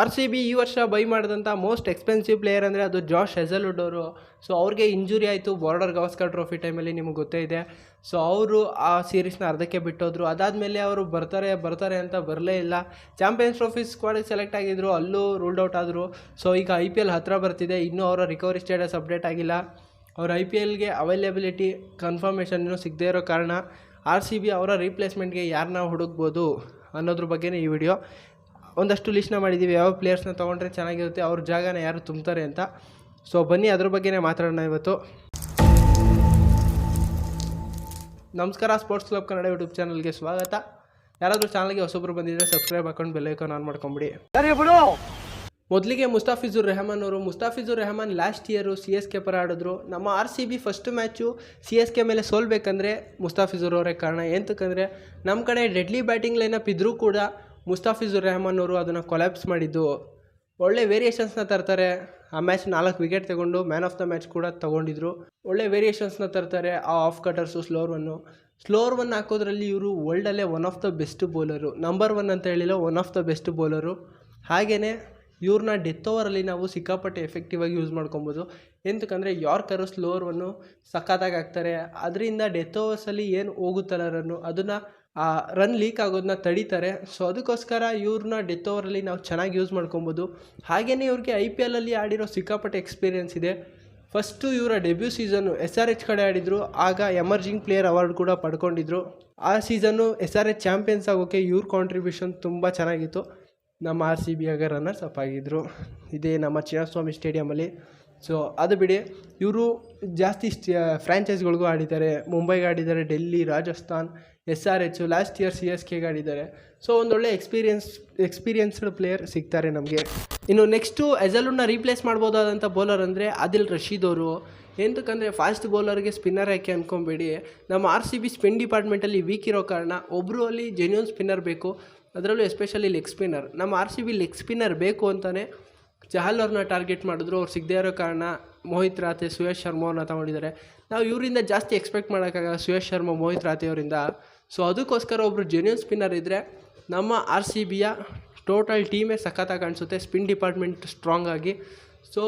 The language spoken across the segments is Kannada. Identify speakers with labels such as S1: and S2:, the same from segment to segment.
S1: ಆರ್ ಸಿ ಬಿ ಈ ವರ್ಷ ಬೈ ಮಾಡಿದಂಥ ಮೋಸ್ಟ್ ಎಕ್ಸ್ಪೆನ್ಸಿವ್ ಪ್ಲೇಯರ್ ಅಂದರೆ ಅದು ಜಾಶ್ ಹೆಸಲ್ವುಡ್ ಅವರು. ಸೊ ಅವ್ರಿಗೆ ಇಂಜುರಿ ಆಯಿತು ಬಾರ್ಡರ್ ಗವಾಸ್ಕರ್ ಟ್ರೋಫಿ ಟೈಮಲ್ಲಿ ನಿಮಗೆ ಗೊತ್ತೇ ಇದೆ. ಸೊ ಅವರು ಆ ಸೀರೀಸ್ನ ಅರ್ಧಕ್ಕೆ ಬಿಟ್ಟೋದ್ರು. ಅದಾದಮೇಲೆ ಅವರು ಬರ್ತಾರೆ ಬರ್ತಾರೆ ಅಂತ ಬರಲೇ ಇಲ್ಲ. ಚಾಂಪಿಯನ್ಸ್ ಟ್ರೋಫಿ ಸ್ಕ್ವಾಡಿಗೆ ಸೆಲೆಕ್ಟ್ ಆಗಿದ್ರು, ಅಲ್ಲೂ ರೂಲ್ಡ್ ಔಟ್ ಆದರು. ಸೊ ಈಗ ಐ ಪಿ ಎಲ್ ಹತ್ತಿರ ಬರ್ತಿದೆ. ಇನ್ನೂ ಅವರ ರಿಕವರಿ ಸ್ಟೇಟಸ್ ಅಪ್ಡೇಟ್ ಆಗಿಲ್ಲ. ಅವ್ರ ಐ ಪಿ ಎಲ್ಗೆ ಅವೈಲೇಬಿಲಿಟಿ ಕನ್ಫರ್ಮೇಷನ್ ಸಿಗದೇ ಇರೋ ಕಾರಣ ಆರ್ ಸಿ ಬಿ ಅವರ ರೀಪ್ಲೇಸ್ಮೆಂಟ್ಗೆ ಯಾರನ್ನ ಹುಡುಕ್ಬೋದು ಅನ್ನೋದ್ರ ಬಗ್ಗೆನೇ ಈ ವಿಡಿಯೋ ಒಂದಷ್ಟು ಲಿಸ್ಟ್ನ ಮಾಡಿದ್ದೀವಿ ಯಾವ ಪ್ಲೇಯರ್ಸ್ನ ತೊಗೊಂಡ್ರೆ ಚೆನ್ನಾಗಿರುತ್ತೆ, ಅವ್ರ ಜಾಗನ ಯಾರು ತುಂಬ್ತಾರೆ ಅಂತ. ಸೊ ಬನ್ನಿ, ಅದ್ರ ಬಗ್ಗೆನೇ ಮಾತಾಡೋಣ ಇವತ್ತು. ನಮಸ್ಕಾರ ಸ್ಪೋರ್ಟ್ಸ್ ಕ್ಲಬ್ ಕನ್ನಡ ಯೂಟ್ಯೂಬ್ ಚಾನಲ್ಗೆ ಸ್ವಾಗತ. ಯಾರಾದರೂ ಚಾನಲ್ಗೆ ಹೊಸೊಬ್ರು ಬಂದಿದ್ದರೆ ಸಬ್ಸ್ಕ್ರೈಬ್ ಹಾಕೊಂಡು ಬೆಲ್ಲೈಕಾನ್ ಆನ್ ಮಾಡ್ಕೊಂಬಿಡಿ. ಮೊದಲಿಗೆ ಮುಸ್ತಾಫಿಜುರ್ ರೆಹಮಾನ್ ಅವರು. Mustafizur Rahman last year C S K ಪರ ಆಡಿದ್ರು. ನಮ್ಮ R C B first match C S K ಮೇಲೆ ಸೋಲ್ಬೇಕಂದ್ರೆ ಮುಸ್ತಾಫಿಜುರ್ ಅವರೇ ಕಾರಣ. ಎಂತಕ್ಕಂದರೆ ನಮ್ಮ ಕಡೆ ಡೆಡ್ಲಿ ಬ್ಯಾಟಿಂಗ್ ಲೈನಪ್ ಇದ್ದರೂ ಕೂಡ ಮುಸ್ತಾಫಿಜುರ್ ರೆಹಮಾನ್ ಅವರು ಅದನ್ನು ಕೊಲ್ಯಾಪ್ಸ್ ಮಾಡಿದ್ದು. ಒಳ್ಳೆ ವೇರಿಯೇಷನ್ಸ್ನ ತರ್ತಾರೆ. ಆ ಮ್ಯಾಚ್ ನಾಲ್ಕು ವಿಕೆಟ್ ತಗೊಂಡು ಮ್ಯಾನ್ ಆಫ್ ದ ಮ್ಯಾಚ್ ಕೂಡ ತಗೊಂಡಿದ್ರು. ಒಳ್ಳೆ ವೇರಿಯೇಷನ್ಸ್ನ ತರ್ತಾರೆ ಆ ಆಫ್ ಕಟರ್ಸು ಸ್ಲೋರ್ ಒನ್ನು ಸ್ಲೋರ್ ಒನ್ ಹಾಕೋದ್ರಲ್ಲಿ ಇವರು ವರ್ಲ್ಡಲ್ಲೇ one of the best bowler number one ಅಂತ ಹೇಳಿಲ್ಲ one of the best bowler ಹಾಗೆಯೇ ಇವ್ರನ್ನ ಡೆತ್ ಓವರಲ್ಲಿ ನಾವು ಸಿಕ್ಕಾಪಟ್ಟೆ ಎಫೆಕ್ಟಿವ್ ಆಗಿ ಯೂಸ್ ಮಾಡ್ಕೊಬೋದು. ಎಂತಕ್ಕಂದರೆ ಯಾರ್ಕರು ಸ್ಲೋರ್ವನ್ನು ಸಖತ್ತಾಗಿ ಹಾಕ್ತಾರೆ. ಅದರಿಂದ ಡೆತ್ ಓವರ್ಸಲ್ಲಿ ಏನು ಹೋಗುತ್ತಲ್ಲ ರನ್ನು ಅದನ್ನು ಆ ರನ್ ಲೀಕ್ ಆಗೋದನ್ನ ತಡೀತಾರೆ. ಸೊ ಅದಕ್ಕೋಸ್ಕರ ಇವ್ರನ್ನ ಡೆತ್ ಓವರಲ್ಲಿ ನಾವು ಚೆನ್ನಾಗಿ ಯೂಸ್ ಮಾಡ್ಕೊಬೋದು. ಹಾಗೆಯೇ ಇವ್ರಿಗೆ ಐ ಪಿ ಎಲಲ್ಲಿ ಆಡಿರೋ ಸಿಕ್ಕಾಪಟ್ಟೆ ಎಕ್ಸ್ಪೀರಿಯೆನ್ಸ್ ಇದೆ. ಫಸ್ಟು ಇವರ debut season S R H ಕಡೆ ಆಡಿದರು. ಆಗ ಎಮರ್ಜಿಂಗ್ ಪ್ಲೇಯರ್ ಅವಾರ್ಡ್ ಕೂಡ ಪಡ್ಕೊಂಡಿದ್ರು. ಆ season S R H champions ಆಗೋಕ್ಕೆ ಇವ್ರ ಕಾಂಟ್ರಿಬ್ಯೂಷನ್ ತುಂಬ ಚೆನ್ನಾಗಿತ್ತು. ನಮ್ಮ ಆರ್ ಸಿ ಬಿ ಆಗ ರನ್ನರ್ಸ್ ಅಪ್ ಆಗಿದ್ದರು ಇದೇ ನಮ್ಮ ಚಿನ್ನಸ್ವಾಮಿ ಸ್ಟೇಡಿಯಮಲ್ಲಿ ಸೊ ಅದು ಬಿಡಿ, ಇವರು ಜಾಸ್ತಿ ಫ್ರ್ಯಾಂಚೈಸ್ಗಳಿಗೂ ಆಡಿದ್ದಾರೆ. ಮುಂಬೈಗೆ ಆಡಿದ್ದಾರೆ, Delhi, Rajasthan, S R H last year C S ಕೆಗೆ ಆಡಿದ್ದಾರೆ. ಸೊ ಒಂದೊಳ್ಳೆ ಎಕ್ಸ್ಪೀರಿಯನ್ಸ್ ಎಕ್ಸ್ಪೀರಿಯನ್ಸ್ಡ್ ಪ್ಲೇಯರ್ ಸಿಗ್ತಾರೆ ನಮಗೆ. ಇನ್ನು ನೆಕ್ಸ್ಟು ಎಜಲುನ್ನ ರೀಪ್ಲೇಸ್ ಮಾಡ್ಬೋದಾದಂಥ ಬೌಲರ್ ಅಂದರೆ ಆದಿಲ್ ರಶೀದ್ ಅವರು. ಎಂತಕ್ಕಂದರೆ ಫಾಸ್ಟ್ ಬೌಲರ್ಗೆ ಸ್ಪಿನ್ನರ್ ಯಾಕೆ ಅಂದ್ಕೊಂಬೇಡಿ ನಮ್ಮ ಆರ್ ಸಿ ಬಿ ಸ್ಪಿನ್ ಡಿಪಾರ್ಟ್ಮೆಂಟಲ್ಲಿ ವೀಕ್ ಇರೋ ಕಾರಣ ಒಬ್ಬರು ಅಲ್ಲಿ ಜೆನ್ಯೂನ್ ಸ್ಪಿನ್ನರ್ ಬೇಕು. ಅದರಲ್ಲೂ ಎಸ್ಪೆಷಲಿ ಲೆಗ್ ಸ್ಪಿನ್ನರ್ ನಮ್ಮ R C B leg spinner ಬೇಕು ಅಂತಲೇ ಚಹಲ್ ಅವ್ರನ್ನ ಟಾರ್ಗೆಟ್ ಮಾಡಿದ್ರು, ಅವ್ರು ಸಿಗದೇ ಇರೋ ಕಾರಣ ಮೋಹಿತ್ ರಾತೆ ಸುಯೇಶ್ ಶರ್ಮಾ ಅವ್ರನ್ನ ತಗೊಂಡಿದ್ದಾರೆ. ನಾವು ಇವರಿಂದ ಜಾಸ್ತಿ ಎಕ್ಸ್ಪೆಕ್ಟ್ ಮಾಡೋಕ್ಕಾಗಲ್ಲ ಸುಯೇಶ್ ಶರ್ಮಾ, ಮೋಹಿತ್ ರಾತೆ ಅವರಿಂದ. ಸೊ ಅದಕ್ಕೋಸ್ಕರ ಒಬ್ಬರು ಜೆನ್ಯೂನ್ ಸ್ಪಿನ್ನರ್ ಇದ್ದರೆ ನಮ್ಮ ಆರ್ ಸಿ ಬಿಯ ಟೋಟಲ್ ಟೀಮೇ ಸಖತ್ತಾಗಿ ಕಾಣಿಸುತ್ತೆ ಸ್ಪಿನ್ ಡಿಪಾರ್ಟ್ಮೆಂಟ್ ಸ್ಟ್ರಾಂಗ್ ಆಗಿ. ಸೊ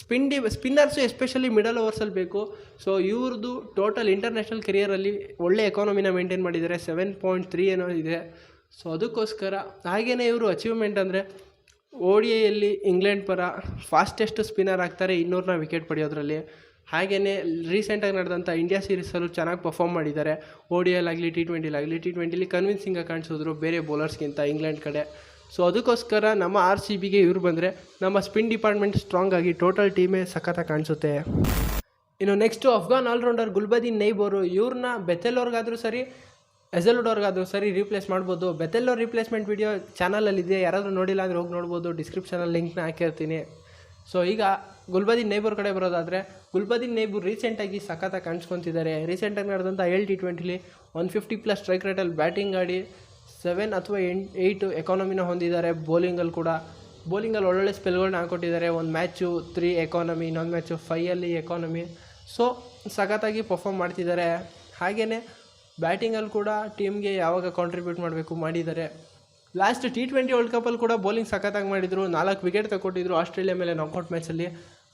S1: ಸ್ಪಿನ್ ಡಿ ಸ್ಪಿನ್ನರ್ಸು ಎಸ್ಪೆಷಲಿ ಮಿಡಲ್ ಓವರ್ಸಲ್ಲಿ ಬೇಕು. ಸೊ ಇವ್ರದ್ದು ಟೋಟಲ್ ಇಂಟರ್ನ್ಯಾಷನಲ್ ಕೆರಿಯರಲ್ಲಿ ಒಳ್ಳೆ ಎಕಾನಮಿನ ಮೇಂಟೈನ್ ಮಾಡಿದ್ದಾರೆ ಸೆವೆನ್ ಪಾಯಿಂಟ್ ತ್ರೀ ಏನೋ ಇದೆ. ಸೊ ಅದಕ್ಕೋಸ್ಕರ ಹಾಗೆಯೇ ಇವರು ಅಚೀವ್ಮೆಂಟ್ ಅಂದರೆ ಓ ಡಿ ಐಯಲ್ಲಿ ಇಂಗ್ಲೆಂಡ್ ಪರ ಫಾಸ್ಟೆಸ್ಟ್ ಸ್ಪಿನ್ನರ್ ಆಗ್ತಾರೆ ಇನ್ನೂರನ್ನ ವಿಕೆಟ್ ಪಡೆಯೋದ್ರಲ್ಲಿ. ಹಾಗೆಯೇ ರೀಸೆಂಟಾಗಿ ನಡೆದಂಥ ಇಂಡಿಯಾ ಸೀರೀಸಲ್ಲೂ ಚೆನ್ನಾಗಿ ಪರ್ಫಾರ್ಮ್ ಮಾಡಿದ್ದಾರೆ. ಓ ಡಿ ಆಗಲಿ ಟಿ ಟ್ವೆಂಟಿಲಾಗಲಿ ಟಿ ಟ್ವೆಂಟಿಲಿ ಕನ್ವಿನ್ಸಿಂಗಾಗಿ ಕಾಣಿಸಿದ್ರು ಬೇರೆ ಬೌಲರ್ಸ್ಗಿಂತ ಇಂಗ್ಲೆಂಡ್ ಕಡೆ. ಸೊ ಅದಕ್ಕೋಸ್ಕರ ನಮ್ಮ ಆರ್ ಸಿ ಬಿಗೆ ಇವ್ರು ಬಂದರೆ ನಮ್ಮ ಸ್ಪಿನ್ ಡಿಪಾರ್ಟ್ಮೆಂಟ್ ಸ್ಟ್ರಾಂಗ್ ಆಗಿ ಟೋಟಲ್ ಟೀಮೇ ಸಖತ್ತಾಗಿ ಕಾಣಿಸುತ್ತೆ. ಇನ್ನು ನೆಕ್ಸ್ಟು ಅಫ್ಘಾನ್ ಆಲ್ರೌಂಡರ್ ಗುಲ್ಬದೀನ್ ನೈಬೋರು ಇವ್ರನ್ನ ಬೆಥೆಲ್ಲೋರ್ಗಾದರೂ ಸರಿ ಎಸಲ್ವುಡೋರ್ಗಾದರೂ ಸರಿ ರೀಪ್ಲೇಸ್ ಮಾಡ್ಬೋದು. ಬೆತೆಲ್ಲೋ ರೀಪ್ಲೇಸ್ಮೆಂಟ್ ವಿಡಿಯೋ ಚಾನಲಲ್ಲಿದೆ ಯಾರಾದರೂ ನೋಡಿಲ್ಲ ಅಂದರೆ ಹೋಗಿ ನೋಡ್ಬೋದು. ಡಿಸ್ಕ್ರಿಪ್ಷನಲ್ಲಿ ಲಿಂಕ್ನ ಹಾಕಿರ್ತೀನಿ. ಸೊ ಈಗ ಗುಲ್ಬದೀನ್ ನೇಬರ್ ಕಡೆ ಬರೋದಾದರೆ ಗುಲ್ಬದೀನ್ ನೇಬರ್ ರೀಸೆಂಟಾಗಿ ಸಖತ್ತಾಗಿ ಕಾಣಿಸ್ಕೊತಿದ್ದಾರೆ ರೀಸೆಂಟಾಗಿ ನಡೆದಂಥ ಎಲ್ ಟಿ ಟ್ವೆಂಟಿಲಿ ಒನ್ ಫಿಫ್ಟಿ ಪ್ಲಸ್ ಸ್ಟ್ರೈಕ್ ರೇಟಲ್ಲಿ ಬ್ಯಾಟಿಂಗ್ ಆಡಿ ಸೆವೆನ್ ಅಥವಾ ಎಂಟ್ ಏಯ್ಟು ಎಕಾನಮಿನ ಹೊಂದಿದ್ದಾರೆ. ಬೌಲಿಂಗಲ್ಲಿ ಕೂಡ. ಬೌಲಿಂಗಲ್ಲಿ ಒಳ್ಳೊಳ್ಳೆ ಸ್ಪೆಲ್ಗಳನ್ನ ಹಾಕೊಟ್ಟಿದ್ದಾರೆ. ಒಂದು ಮ್ಯಾಚು ತ್ರೀ ಎಕಾನಮಿ ಇನ್ನೊಂದು ಮ್ಯಾಚು ಫೈಯಲ್ಲಿ ಎಕಾನಮಿ ಸೊ ಸಖತ್ತಾಗಿ ಪರ್ಫಾಮ್ ಮಾಡ್ತಿದ್ದಾರೆ ಹಾಗೆಯೇ ಬ್ಯಾಟಿಂಗಲ್ಲಿ ಕೂಡ ಟೀಮ್ಗೆ ಯಾವಾಗ ಕಾಂಟ್ರಿಬ್ಯೂಟ್ ಮಾಡಬೇಕು ಮಾಡಿದ್ದಾರೆ. ಲಾಸ್ಟ್ ಟಿ ಟ್ವೆಂಟಿ ವರ್ಲ್ಡ್ ಕಪ್ಪಲ್ಲಿ ಕೂಡ ಬೌಲಿಂಗ್ ಸಖತ್ತಾಗಿ ಮಾಡಿದರು. ನಾಲ್ಕು ವಿಕೆಟ್ ತಗೊಟ್ಟಿದ್ರು ಆಸ್ಟ್ರೇಲಿಯಾ ಮೇಲೆ ನಾಕೌಟ್ ಮ್ಯಾಚಲ್ಲಿ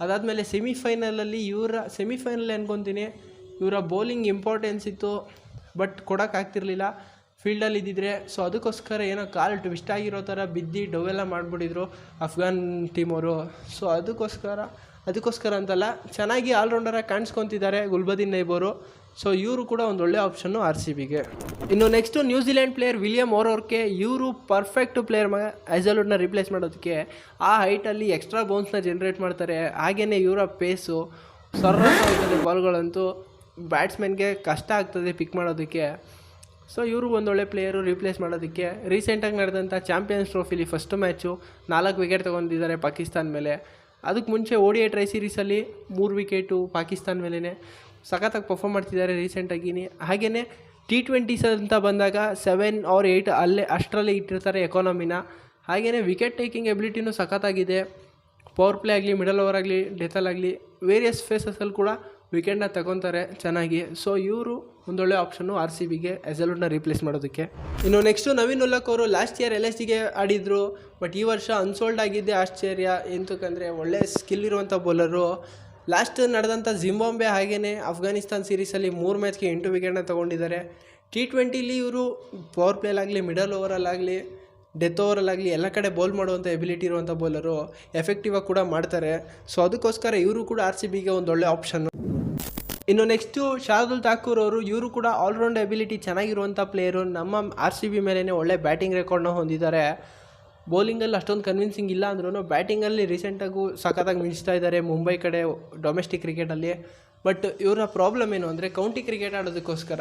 S1: ಅದಾದಮೇಲೆ ಸೆಮಿಫೈನಲಲ್ಲಿ ಇವರ ಸೆಮಿಫೈನಲ್ ಅನ್ಕೊತೀನಿ ಇವರ ಬೌಲಿಂಗ್ ಇಂಪಾರ್ಟೆನ್ಸ್ ಇತ್ತು ಬಟ್ ಕೊಡೋಕ್ಕಾಗ್ತಿರ್ಲಿಲ್ಲ ಫೀಲ್ಡಲ್ಲಿ ಇದ್ದಿದ್ರೆ ಸೊ ಅದಕ್ಕೋಸ್ಕರ ಏನೋ ಕಾಲು ಟ್ವಿಸ್ಟ್ ಆಗಿರೋ ಥರ ಬಿದ್ದು ಡೊವೆಲ್ಲ ಮಾಡಿಬಿಟ್ಟಿದ್ರು ಅಫ್ಘಾನ್ ಟೀಮವರು ಸೊ ಅದಕ್ಕೋಸ್ಕರ ಅದಕ್ಕೋಸ್ಕರ ಅಂತಲ್ಲ, ಚೆನ್ನಾಗಿ ಆಲ್ರೌಂಡರಾಗಿ ಕಾಣಿಸ್ಕೊತಿದ್ದಾರೆ ಗುಲ್ಬದೀನ್ ನೈಬೋರು. ಸೊ ಇವರು ಕೂಡ ಒಂದು ಒಳ್ಳೆ ಆಪ್ಷನ್ನು ಆರ್ ಸಿ ಬಿಗೆ ಇನ್ನು next New Zealand player William ಓರೋರ್ಗೆ ಇವರು ಪರ್ಫೆಕ್ಟ್ ಪ್ಲೇಯರ್ ಮಗ. ಐಸಲ್ವುಡ್ನ ರಿಪ್ಲೇಸ್ ಮಾಡೋದಕ್ಕೆ ಆ ಹೈಟಲ್ಲಿ ಎಕ್ಸ್ಟ್ರಾ ಬೌನ್ಸ್ನ ಜನ್ರೇಟ್ ಮಾಡ್ತಾರೆ. ಹಾಗೆಯೇ ಇವರ ಪೇಸು ಸರ್ರ ಬಾಲ್ಗಳಂತೂ ಬ್ಯಾಟ್ಸ್ಮನ್ಗೆ ಕಷ್ಟ ಆಗ್ತದೆ ಪಿಕ್ ಮಾಡೋದಕ್ಕೆ. ಸೊ ಇವರು ಒಂದೊಳ್ಳೆ ಪ್ಲೇಯರು ರಿಪ್ಲೇಸ್ ಮಾಡೋದಕ್ಕೆ. ರೀಸೆಂಟಾಗಿ ನಡೆದಂಥ ಚಾಂಪಿಯನ್ಸ್ ಟ್ರೋಫಿಲಿ ಫಸ್ಟ್ ಮ್ಯಾಚು ನಾಲ್ಕು ವಿಕೆಟ್ ತೊಗೊಂಡಿದ್ದಾರೆ ಪಾಕಿಸ್ತಾನ ಮೇಲೆ. ಅದಕ್ಕೆ ಮುಂಚೆ ಓ ಐ ಟ್ರೈ ಸೀರೀಸಲ್ಲಿ ಮೂರು ವಿಕೆಟು ಪಾಕಿಸ್ತಾನ ಮೇಲೇ ಸಖತ್ತಾಗಿ ಪರ್ಫಾರ್ಮ್ ಮಾಡ್ತಿದ್ದಾರೆ ರೀಸೆಂಟಾಗಿನಿ ಹಾಗೆಯೇ ಟಿ ಟ್ವೆಂಟೀಸ್ ಅಂತ ಬಂದಾಗ ಸೆವೆನ್ ಆರ್ ಏಯ್ಟ್ ಅಲ್ಲೇ, ಅಷ್ಟರಲ್ಲಿ ಇಟ್ಟಿರ್ತಾರೆ ಎಕಾನಮಿನ ಹಾಗೆಯೇ ವಿಕೆಟ್ ಟೇಕಿಂಗ್ ಎಬಿಲಿಟಿನೂ ಸಖತ್ತಾಗಿದೆ. ಪವರ್ ಪ್ಲೇ ಆಗಲಿ ಮಿಡಲ್ ಓವರ್ ಆಗಲಿ ಡೆತಲ್ ಆಗಲಿ ವೇರಿಯಸ್ ಫೇಸಸ್ಸಲ್ಲಿ ಕೂಡ ವಿಕೆಟ್ನ ತಗೊತಾರೆ ಚೆನ್ನಾಗಿ. ಸೊ ಇವರು ಒಂದೊಳ್ಳೆ ಆಪ್ಷನ್ನು ಆರ್ ಸಿ ಬಿಗೆ ಎಸೆಲ್ವುಡ್ನ ರೀಪ್ಲೇಸ್ ಮಾಡೋದಕ್ಕೆ. ಇನ್ನು ನೆಕ್ಸ್ಟು ನವೀನ್ ಉಲ್ಲಕ್ ಅವರು ಲಾಸ್ಟ್ ಇಯರ್ ಎಲ್ ಎಸ್ ಸಿಗೆ ಆಡಿದ್ರು. ಬಟ್ ಈ ವರ್ಷ ಅನ್ಸೋಲ್ಡ್ ಆಗಿದ್ದೆ ಆಶ್ಚರ್ಯ. ಎಂತಕ್ಕಂದರೆ ಒಳ್ಳೆ ಸ್ಕಿಲ್ ಇರುವಂಥ ಬೌಲರು ಲಾಸ್ಟ್ ನಡೆದಂಥ ಜಿಂಬಾಂಬೆ ಹಾಗೆಯೇ ಅಫ್ಘಾನಿಸ್ತಾನ್ ಸೀರೀಸಲ್ಲಿ ಮೂರು ಮ್ಯಾಚ್ಗೆ ಎಂಟು ವಿಕೆಟ್ನ ತೊಗೊಂಡಿದ್ದಾರೆ. ಟಿ ಟ್ವೆಂಟಿಲಿ ಇವರು ಪವರ್ ಪ್ಲೇಲಾಗಲಿ ಮಿಡಲ್ ಓವರಲ್ಲಾಗಲಿ ಡೆತ್ ಓವರಲ್ಲಾಗಲಿ ಎಲ್ಲ ಕಡೆ ಬೌಲ್ ಮಾಡುವಂಥ ಎಬಿಲಿಟಿ ಇರುವಂಥ ಬೌಲರು ಎಫೆಕ್ಟಿವ್ ಆಗಿ ಕೂಡ ಮಾಡ್ತಾರೆ. ಸೊ ಅದಕ್ಕೋಸ್ಕರ ಇವರು ಕೂಡ ಆರ್ ಸಿ ಬಿಗೆ ಒಂದು ಒಳ್ಳೆ ಆಪ್ಷನ್ನು ಇನ್ನು ನೆಕ್ಸ್ಟು ಶಾರ್ದುಲ್ ಠಾಕೂರ್ ಅವರು, ಇವರು ಕೂಡ ಆಲ್ರೌಂಡ್ ಎಬಿಲಿಟಿ ಚೆನ್ನಾಗಿರುವಂಥ ಪ್ಲೇಯರು ನಮ್ಮ ಆರ್ ಸಿ ಬಿ ಮೇಲೇ ಒಳ್ಳೆ ಬ್ಯಾಟಿಂಗ್ ರೆಕಾರ್ಡ್ನ ಹೊಂದಿದ್ದಾರೆ. ಬೌಲಿಂಗಲ್ಲಿ ಅಷ್ಟೊಂದು ಕನ್ವಿನ್ಸಿಂಗ್ ಇಲ್ಲ ಅಂದ್ರೂ ಬ್ಯಾಟಿಂಗಲ್ಲಿ ರೀಸೆಂಟಾಗೂ ಸಖತ್ತಾಗಿ ಮಿಂಚ್ತಾ ಇದ್ದಾರೆ ಮುಂಬೈ ಕಡೆ ಡೊಮೆಸ್ಟಿಕ್ ಕ್ರಿಕೆಟಲ್ಲಿ ಬಟ್ ಇವರ ಪ್ರಾಬ್ಲಮ್ ಏನು ಅಂದರೆ ಕೌಂಟಿ ಕ್ರಿಕೆಟ್ ಆಡೋದಕ್ಕೋಸ್ಕರ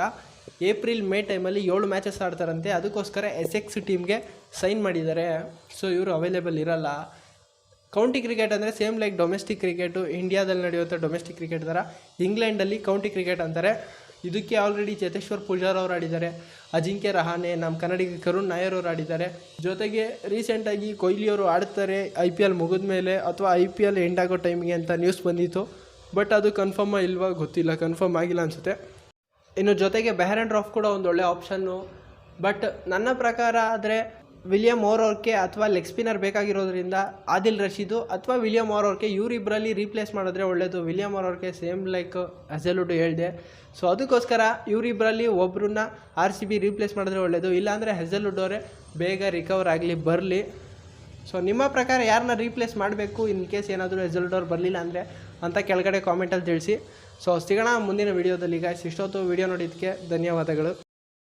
S1: ಏಪ್ರಿಲ್ ಮೇ ಟೈಮಲ್ಲಿ ಏಳು ಮ್ಯಾಚಸ್ ಆಡ್ತಾರಂತೆ. ಅದಕ್ಕೋಸ್ಕರ ಎಸ್ ಎಕ್ಸ್ ಟೀಮ್ಗೆ ಸೈನ್ ಮಾಡಿದ್ದಾರೆ. ಸೊ ಇವರು ಅವೈಲೇಬಲ್ ಇರಲ್ಲ. ಕೌಂಟಿ ಕ್ರಿಕೆಟ್ ಅಂದರೆ ಸೇಮ್ ಲೈಕ್ ಡೊಮೆಸ್ಟಿಕ್ ಕ್ರಿಕೆಟು ಇಂಡಿಯಾದಲ್ಲಿ ನಡೆಯುವಂಥ ಡೊಮೆಸ್ಟಿಕ್ ಕ್ರಿಕೆಟ್ ಥರ ಇಂಗ್ಲೆಂಡಲ್ಲಿ ಕೌಂಟಿ ಕ್ರಿಕೆಟ್ ಅಂತಾರೆ. ಇದಕ್ಕೆ ಆಲ್ರೆಡಿ ಚೇತೇಶ್ವರ್ ಪೂಜಾರ್ ಅವರು ಆಡಿದ್ದಾರೆ, ಅಜಿಂಕ್ಯ ರಹಾನೆ ನಮ್ಮ ಕನ್ನಡಿಗ ಕರುಣ್ ನಾಯರ್ ಅವರು ಆಡಿದ್ದಾರೆ. ಜೊತೆಗೆ ರೀಸೆಂಟಾಗಿ ಕೊಹ್ಲಿ ಅವರು ಆಡ್ತಾರೆ ಐ ಪಿ ಎಲ್ ಮುಗಿದ ಮೇಲೆ ಅಥವಾ ಐ ಪಿ ಎಲ್ ಎಂಡ್ ಆಗೋ ಟೈಮಿಗೆ ಅಂತ ನ್ಯೂಸ್ ಬಂದಿತ್ತು. ಬಟ್ ಅದು ಕನ್ಫರ್ಮ್ ಇಲ್ವಾ ಗೊತ್ತಿಲ್ಲ ಕನ್ಫರ್ಮ್ ಆಗಿಲ್ಲ ಅನಿಸುತ್ತೆ. ಇನ್ನು ಜೊತೆಗೆ ಬೆಹರ್ ಆ್ಯಂಡ್ ರಾಫ್ ಕೂಡ ಒಂದು ಒಳ್ಳೆ ಆಪ್ಷನ್ನು ಬಟ್ ನನ್ನ ಪ್ರಕಾರ ಆದರೆ ವಿಲಿಯಮ್ ಓರೋರ್ಕೆ ಅಥವಾ ಲೆಗ್ ಸ್ಪಿನ್ನರ್ ಬೇಕಾಗಿರೋದ್ರಿಂದ ಆದಿಲ್ ರಶೀದು ಅಥವಾ ವಿಲಿಯಂ ಓರೋರ್ಕೆ ಇವರಿಬ್ಬರಲ್ಲಿ ರೀಪ್ಲೇಸ್ ಮಾಡಿದ್ರೆ ಒಳ್ಳೆಯದು ವಿಲಿಯಮ್ ಓರೋರ್ಕೆ ಸೇಮ್ ಲೈಕ್ ಹೆಸಲುಡು ಹೇಳಿದೆ. ಸೊ ಅದಕ್ಕೋಸ್ಕರ ಇವರಿಬ್ಬರಲ್ಲಿ ಒಬ್ಬರನ್ನ ಆರ್ ಸಿ ಬಿ ರೀಪ್ಲೇಸ್ ಮಾಡಿದ್ರೆ ಒಳ್ಳೆಯದು ಇಲ್ಲಾಂದರೆ ಹೆಸಲ್ವುಡ್ ಅವರೇ ಬೇಗ ರಿಕವರ್ ಆಗಲಿ, ಬರಲಿ. ಸೊ ನಿಮ್ಮ ಪ್ರಕಾರ ಯಾರನ್ನ ರೀಪ್ಲೇಸ್ ಮಾಡಬೇಕು ಇನ್ ಕೇಸ್ ಏನಾದರೂ ರಿಸಲ್ಟ್ ಅವ್ರು ಬರಲಿಲ್ಲ ಅಂದರೆ ಅಂತ ಕೆಳಗಡೆ ಕಾಮೆಂಟಲ್ಲಿ ತಿಳಿಸಿ. ಸೊ ಸಿಗೋಣ ಮುಂದಿನ ವೀಡಿಯೋದಲ್ಲಿ ಈಗ ಇಷ್ಟೊತ್ತು ವೀಡಿಯೋ ನೋಡಿದ್ದಕ್ಕೆ ಧನ್ಯವಾದಗಳು.